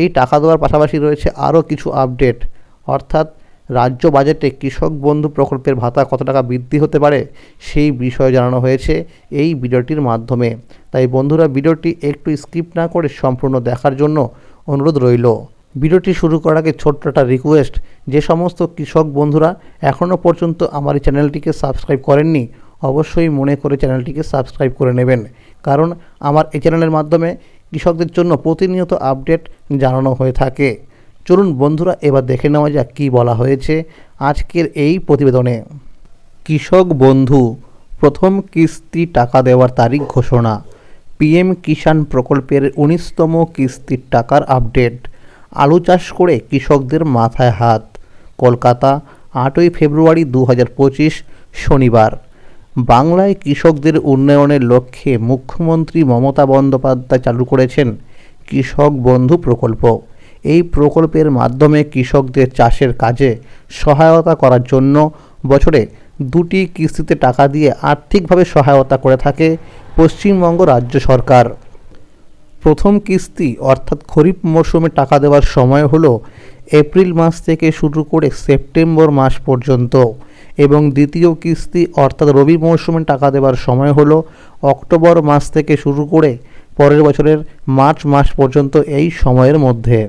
এই টাকা দেওয়ার পাশাপাশি রয়েছে আরও কিছু আপডেট। অর্থাৎ, রাজ্য বাজেটে কৃষক বন্ধু প্রকল্পের ভাতা কত টাকা বৃদ্ধি হতে পারে সেই বিষয়ে জানানো হয়েছে এই ভিডিওটির মাধ্যমে। তাই বন্ধুরা, ভিডিওটি একটু স্কিপ না করে সম্পূর্ণ দেখার জন্য অনুরোধ রইল। ভিডিওটি শুরু করার আগে ছোট্ট একটা রিকোয়েস্ট যে সমস্ত কৃষক বন্ধুরা এখনও পর্যন্ত আমার এই চ্যানেলটিকে সাবস্ক্রাইব করেননি, অবশ্যই মনে করে চ্যানেলটিকে সাবস্ক্রাইব করে নেবেন। কারণ, আমার এই চ্যানেলের মাধ্যমে কৃষকদের জন্য প্রতিনিয়ত আপডেট জানানো হয়ে থাকে। চলুন বন্ধুরা এবার দেখে নেওয়া যাক কী বলা হয়েছে আজকের এই প্রতিবেদনে। কৃষক বন্ধু, প্রথম কিস্তি টাকা দেওয়ার তারিখ ঘোষণা। পিএম কিষাণ প্রকল্পের উনিশতম কিস্তির টাকার আপডেট। আলু চাষ করে কৃষকদের মাথায় হাত। কলকাতা, আটই ফেব্রুয়ারি দু হাজার পঁচিশ, শনিবার। বাংলায় কৃষকদের উন্নয়নের লক্ষ্যে মুখ্যমন্ত্রী মমতা বন্দ্যোপাধ্যায় চালু করেছেন কৃষক বন্ধু প্রকল্প। এই প্রকল্পের মাধ্যমে কৃষকদের চাষের কাজে সহায়তা করার জন্য বছরে দুটি কিস্তিতে টাকা দিয়ে আর্থিকভাবে সহায়তা করে থাকে পশ্চিমবঙ্গ রাজ্য সরকার। প্রথম কিস্তি অর্থাৎ খরিফ মরশুমে টাকা দেওয়ার সময় হলো এপ্রিল মাস থেকে শুরু করে সেপ্টেম্বর মাস পর্যন্ত। এবং দ্বিতীয় কিস্তি অর্থাৎ রবি মৌসুমে টাকা দেওয়ার সময় হল অক্টোবর মাস থেকে শুরু করে পরের বছরের মার্চ মাস পর্যন্ত এই সময়ের মধ্যে।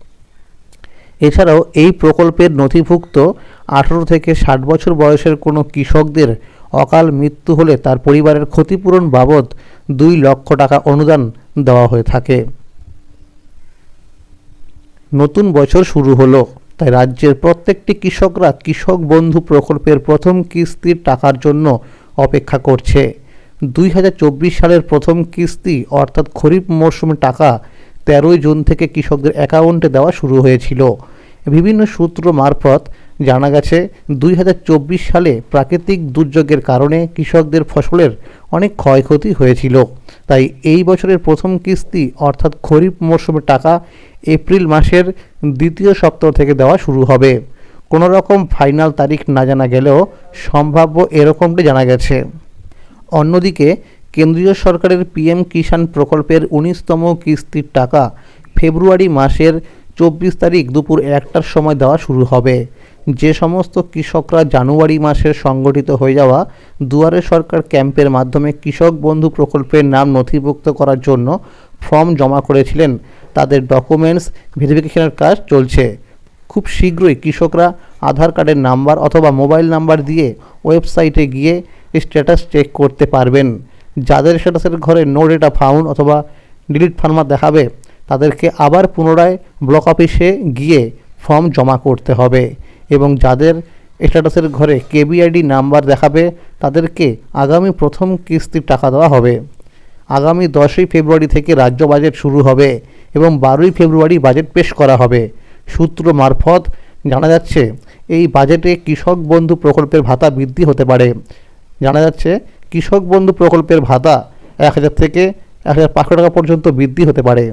এছাড়াও এই প্রকল্পের নথিভুক্ত আঠারো থেকে ষাট বছর বয়সের কোনো কৃষকদের অকাল মৃত্যু হলে তার পরিবারের ক্ষতিপূরণ বাবদ দুই লক্ষ টাকা অনুদান দেওয়া হয়ে থাকে। নতুন বছর শুরু হলো, তাই রাজ্যের প্রত্যেকটি কৃষকরা কৃষক বন্ধু প্রকল্পের প্রথম কিস্তির টাকার জন্য অপেক্ষা করছে। দুই হাজার চব্বিশ সালের প্রথম কিস্তি, অর্থাৎ খরিফ মরশুমে টাকা তেরোই জুন থেকে কৃষকদের অ্যাকাউন্টে দেওয়া শুরু হয়েছিল। বিভিন্ন সূত্র মারফত জানা গেছে, দুই হাজার চব্বিশ সালে প্রাকৃতিক দুর্যোগের কারণে কৃষকদের ফসলের অনেক ক্ষয়ক্ষতি হয়েছিল। তাই এই বছরের প্রথম কিস্তি, অর্থাৎ খরিফ মরশুমের টাকা, এপ্রিল মাসের দ্বিতীয় সপ্তাহ থেকে দেওয়া শুরু হবে। কোনো রকম ফাইনাল তারিখ না জানা গেলেও সম্ভাব্য এরকমটি জানা গেছে। অন্যদিকে, কেন্দ্রীয় সরকারের পিএম কিষাণ প্রকল্পের উনিশতম কিস্তির টাকা ফেব্রুয়ারি মাসের চব্বিশ তারিখ দুপুর একটার সময় দেওয়া শুরু হবে। যে সমস্ত কৃষকরা জানুয়ারি মাসের সংগঠিত হয়ে যাওয়া দুয়ারে সরকার ক্যাম্পের মাধ্যমে কৃষক বন্ধু প্রকল্পের নাম নথিভুক্ত করার জন্য ফর্ম জমা করেছিলেন। তাদের ডকুমেন্টস, ভেরিফিকেশনের কাজ চলছে। খুব শীঘ্রই কৃষকরা আধার কার্ডের নাম্বার অথবা মোবাইল নাম্বার দিয়ে ওয়েবসাইটে গিয়ে স্ট্যাটাস চেক করতে পারবেন। যাদের স্ট্যাটাসের ঘরে নো ডেটা ফাউন্ড অথবা ডিলিট ফার্মার দেখাবে তাদেরকে আবার পুনরায় ব্লক অফিসে গিয়ে ফর্ম জমা করতে হবে এবং যাদের স্ট্যাটাসের ঘরে কেবিআইডি নাম্বার দেখাবে, তাদেরকে আগামী প্রথম কিস্তির টাকা দেওয়া হবে। আগামী দশই ফেব্রুয়ারি থেকে রাজ্য বাজেট শুরু হবে এবং বারোই ফেব্রুয়ারি বাজেট পেশ করা হবে। সূত্র মারফত জানা যাচ্ছে, এই বাজেটে কৃষক বন্ধু প্রকল্পের ভাতা বৃদ্ধি হতে পারে। জানা যাচ্ছে, কৃষক বন্ধু প্রকল্পের ভাতা এক হাজার থেকে এক হাজার পাঁচশো টাকা পর্যন্ত বৃদ্ধি হতে পারে।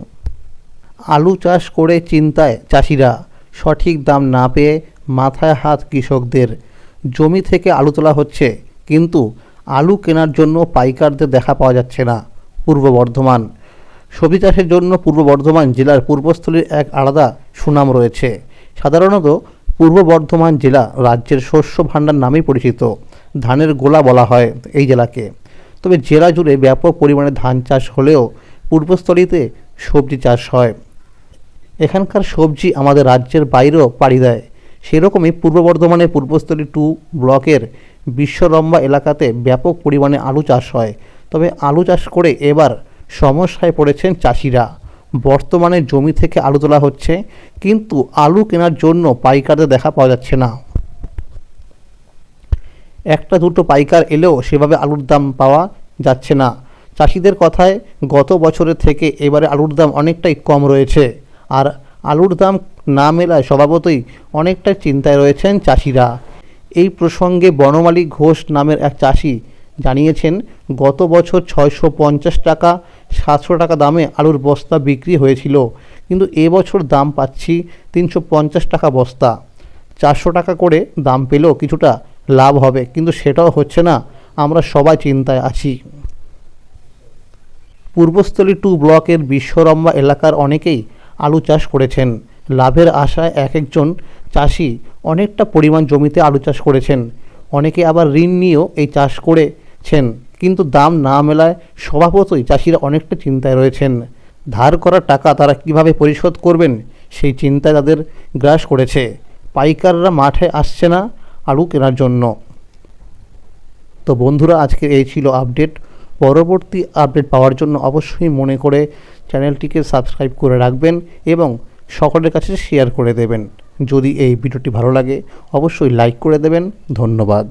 আলু চাষ করে চিন্তায় চাষিরা সঠিক দাম না পেয়ে মাথায় হাত কৃষকদের। জমি থেকে আলু তোলা হচ্ছে, কিন্তু আলু কেনার জন্য পাইকারদের দেখা পাওয়া যাচ্ছে না, পূর্ব বর্ধমান। সবজি চাষের জন্য পূর্ব বর্ধমান জেলার পূর্বস্থলীর এক আলাদা সুনাম রয়েছে। সাধারণত পূর্ব বর্ধমান জেলা রাজ্যের শস্য ভাণ্ডার নামেই পরিচিত, ধানের গোলা বলা হয় এই জেলাকে। তবে জেলা জুড়ে ব্যাপক পরিমাণে ধান চাষ হলেও পূর্বস্থলীতে সবজি চাষ হয়। এখানকার সবজি আমাদের রাজ্যের বাইরেও পাড়ি দেয়। সেরকমই পূর্ব বর্ধমানের পূর্বস্থলী টু ব্লকের বিশ্বরম্বা এলাকাতে ব্যাপক পরিমাণে আলু চাষ হয়। তবে আলু চাষ করে এবার সমস্যায় পড়েছেন চাষিরা। বর্তমানে জমি থেকে আলু তোলা হচ্ছে, কিন্তু আলু কেনার জন্য পাইকারদের দেখা পাওয়া যাচ্ছে না। একটা দুটো পাইকার এলেও সেভাবে আলুর দাম পাওয়া যাচ্ছে না। চাষিদের কথায় গত বছরের থেকে এবারে আলুর দাম অনেকটাই কম রয়েছে। আর আলুর দাম না মেলায় স্বভাবতই অনেকটা চিন্তায় রয়েছেন চাষিরা। এই প্রসঙ্গে বনমালী ঘোষ নামের এক চাষি জানিয়েছেন, গত বছর ছয়শো পঞ্চাশ টাকা, সাতশো টাকা দামে আলুর বস্তা বিক্রি হয়েছিল, কিন্তু এবছর দাম পাচ্ছি তিনশো পঞ্চাশ টাকা বস্তা। চারশো টাকা করে দাম পেলেও কিছুটা লাভ হবে, কিন্তু সেটাও হচ্ছে না, আমরা সবাই চিন্তায় আছি। পূর্বস্থলী টু ব্লকের বিশ্বরম্বা এলাকার অনেকেই আলু চাষ করেছেন। লাভের আশায় এক একজন চাষি অনেকটা পরিমাণ জমিতে আলু চাষ করেছেন। অনেকে আবার ঋণ নিয়েও এই চাষ করেছেন। কিন্তু দাম না মেলায় স্বভাবতই চাষিরা অনেকটা চিন্তায় রয়েছেন। ধার করা টাকা তারা কীভাবে পরিশোধ করবেন, সেই চিন্তায় তাদের গ্রাস করেছে। পাইকাররা মাঠে আসছে না আলু কেনার জন্য। তো বন্ধুরা আজকে এই ছিল আপডেট। পরবর্তী আপডেট পাওয়ার জন্য অবশ্যই মনে করে চ্যানেলটিকে সাবস্ক্রাইব করে রাখবেন এবং সকলের কাছে শেয়ার করে দেবেন। যদি এই ভিডিওটি ভালো লাগে, অবশ্যই লাইক করে দেবেন। ধন্যবাদ।